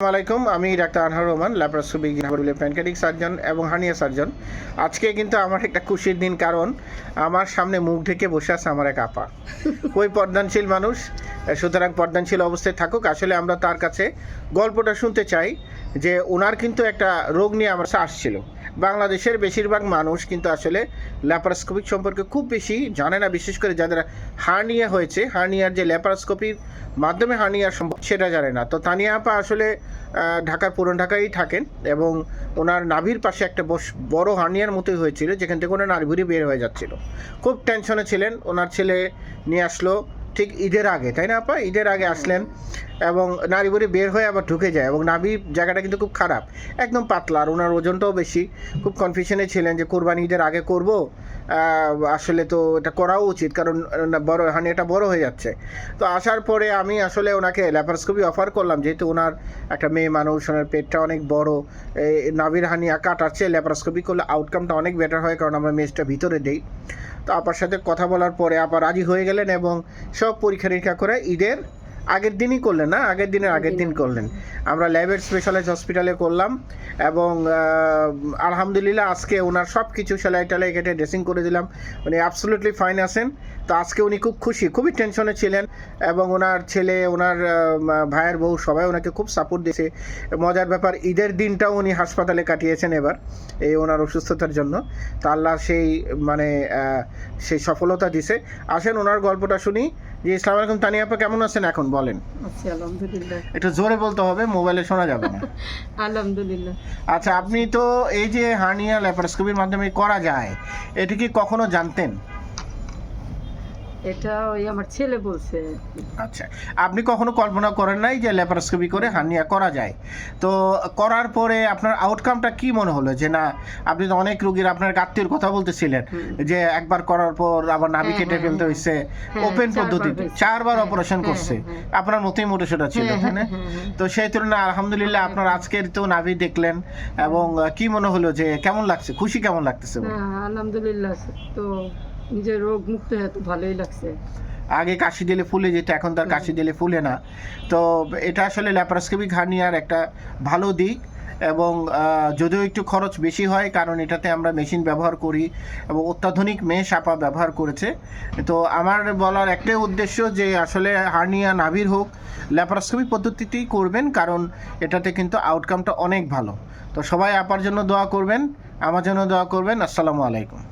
আলাইকুম, আমি ডাক্তার আনহার রহমান, ল্যাপারোস্কোপিক প্যানকেটিক সার্জন এবং হানিয়া সার্জন আজকে কিন্তু আমার একটা খুশির দিন, কারণ আমার সামনে মুখ ঢেকে বসে আছে আমার এক আপা। ওই পর্দানশীল মানুষ, সুতরাং পর্দানশীল অবস্থায় থাকুক। আসলে আমরা তার কাছে গল্পটা শুনতে চাই যে ওনার কিন্তু একটা রোগ নিয়ে আমার আসছিল বাংলাদেশের বেশিরভাগ মানুষ কিন্তু আসলে ল্যাপারোস্কোপিক সম্পর্কে খুব বেশি জানে না, বিশেষ করে যাদের হার্নিয়া হয়েছে। হার্নিয়ার যে ল্যাপারোস্কোপির মাধ্যমে হার্নিয়ার সম্ভব, সেটা জানে না। তো তানিয়া আপা আসলে ঢাকার, পুরন ঢাকায় থাকেন এবং ওনার নাভির পাশে একটা বস, বড় হার্নিয়ার মতোই হয়েছিল, যেখান থেকে ওনার নাড়িভুড়ি বের হয়ে যাচ্ছিল। খুব টেনশনে ছিলেন, ওনার ছেলে নিয়ে আসলো ঠিক ঈদের আগে, তাই না আপা? ঈদের আগে আসলেন এবং নারী বুড়ি বের হয়ে আবার ঢুকে যায় এবং নাভির জায়গাটা কিন্তু খুব খারাপ, একদম পাতলা আর ওনার ওজনটাও বেশি। খুব কনফিউশনে ছিলেন যে কোরবানি ঈদের আগে করব আসলে তো এটা করাও উচিত কারণ বড়, হানি এটা বড় হয়ে যাচ্ছে। তো আসার পরে আমি আসলে ওনাকে ল্যাপারস্কোপি অফার করলাম, যেহেতু ওনার একটা মেয়ে মানুষ, ওনার পেটটা অনেক বড় নাভির হানিয়া কাটাচ্ছে ল্যাপারস্কোপি করলে আউটকামটা অনেক বেটার হয় কারণ আমরা মেজটা ভিতরে দেই। তো আপার সাথে কথা বলার পরে আপা রাজি হয়ে গেলেন এবং সব পরীক্ষা নিরীক্ষা করে ঈদের আগের দিনই করলেন না? আগের দিনের আগের দিন করলেন। আমরা ল্যাবের স্পেশালাইজ হসপিটালে করলাম এবং আলহামদুলিল্লাহ আজকে ওনার সব কিছু সেলাই টেলাই কেটে ড্রেসিং করে দিলাম। উনি অ্যাবসলুটলি ফাইন আছেন। তো আজকে উনি খুব খুশি খুবই টেনশনে ছিলেন এবং ওনার ছেলে ওনার ভাইয়ের বউ সবাই ওনাকে খুব সাপোর্ট দিয়েছে। মজার ব্যাপার ঈদের দিনটাও উনি হাসপাতালে কাটিয়েছেন এবার এই ওনার অসুস্থতার জন্য। তা আল্লাহ সেই মানে সেই সফলতা দিছে। আসেন ওনার গল্পটা শুনি। যে ইসলাম আলাইকুম তানি আপা কেমন আছেন এখন? বলেন। আছি আলহামদুলিল্লাহ। একটু জোরে বলতে হবে মোবাইলে শোনা যাবে না। আলহামদুলিল্লাহ। আচ্ছা আপনি তো এই যে হার্নিয়া ল্যাপারোস্কোপির মাধ্যমে করা যায় এটা কি কখনো জানতেন? এটা ওই আমার ছেলে বলছে। আচ্ছা আপনি কখনো কল্পনা করেন নাই যে ল্যাপারোস্কোপি করে হার্নিয়া করা যায়? তো করার পরে আপনার আউটকামটা কি মনে হলো? যে না আপনি তো অনেক রোগীর আপনার আত্মীয়র কথা বলতেছিলেন যে একবার করার পর আবার নাভি কেটে ফেলতে হ্যাঁ। হয়েছে হ্যাঁ, ওপেন পদ্ধতিতে চারবার অপারেশন হ্যাঁ, করছে। হ্যাঁ, আপনার মতোই মোটো সেটা ছিল তাই না। তো সেই তুলনায় আলহামদুলিল্লাহ আপনার আজকের তো নাভি দেখলেন এবং কি মনে হলো যে কেমন লাগছে? খুশি কেমন লাগতেছে আলহামদুলিল্লাহ তো নিজের রোগ মুক্ত হয়ে তো ভালোই লাগছে। আগে কাশি দিলে ফুলে যেত এখন তার কাশি দিলে ফুলে না। তো এটা আসলে ল্যাপারোস্কোপিক হার্নিয়ার একটা ভালো দিক এবং যদিও একটু খরচ বেশি হয় কারণ এটাতে আমরা মেশিন ব্যবহার করি এবং অত্যাধুনিক মেশ আপা ব্যবহার করেছে। তো আমার বলার একটাই উদ্দেশ্য যে আসলে হার্নিয়া নাভির হোক ল্যাপারোস্কোপি পদ্ধতিতেই করবেন কারণ এটাতে কিন্তু আউটকামটা অনেক ভালো। তো সবাই আপার জন্য দোয়া করবেন আমার জন্য দোয়া করবেন আসসালামু আলাইকুম।